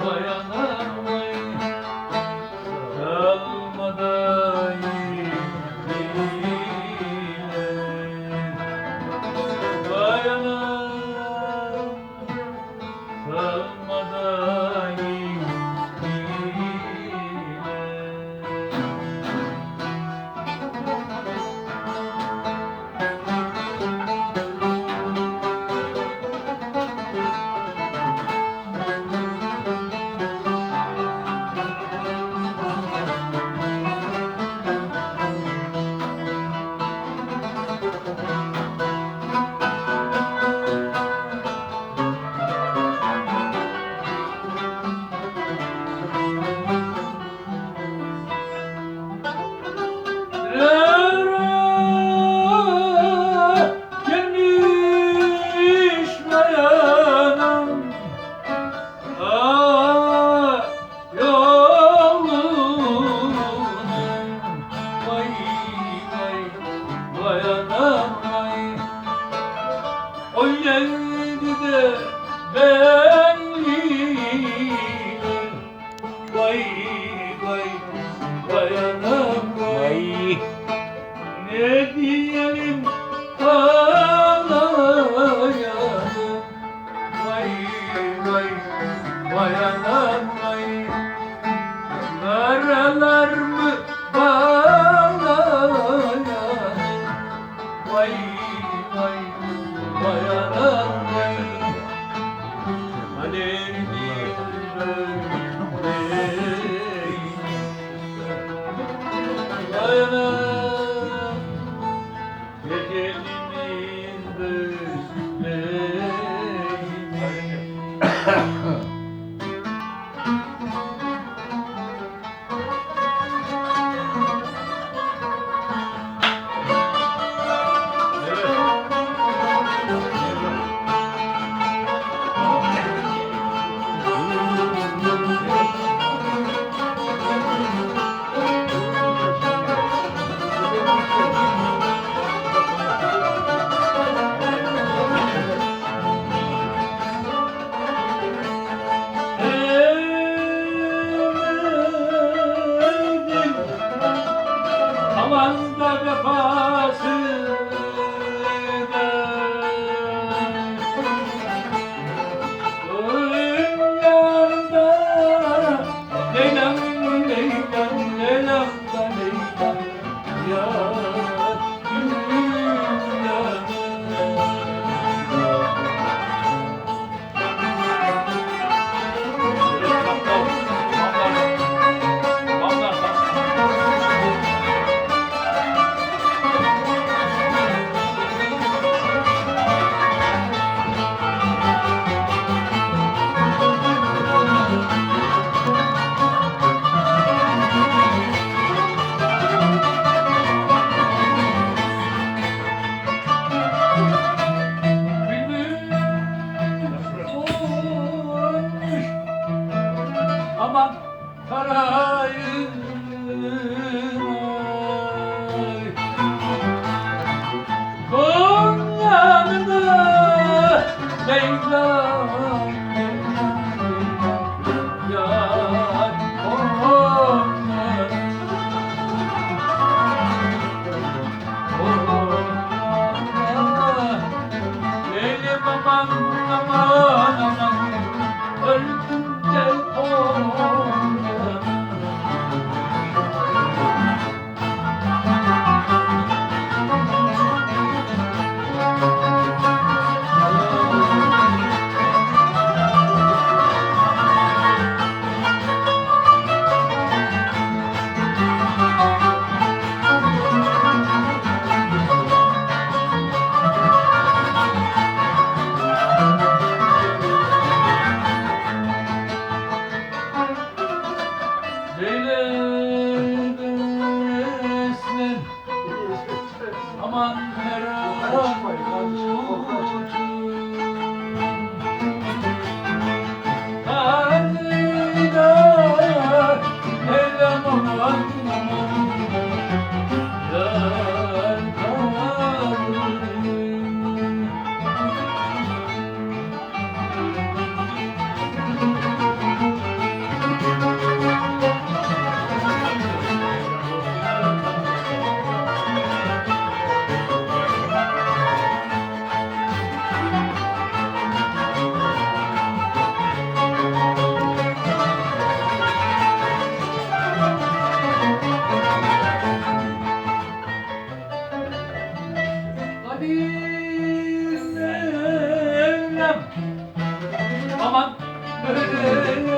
dayanır Ne diyelim ağlayalım Vay vay vay anam vay. Mı bağlayalım Vay vay vay anam vay. Alev Yeah. Senhor. 안 되라 Aman. Aman.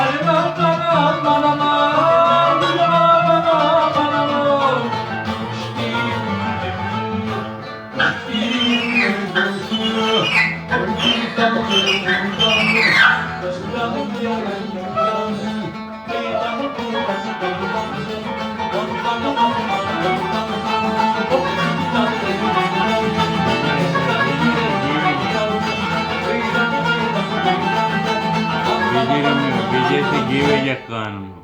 Halimem bana aman aman જેથી જીવે જવાનું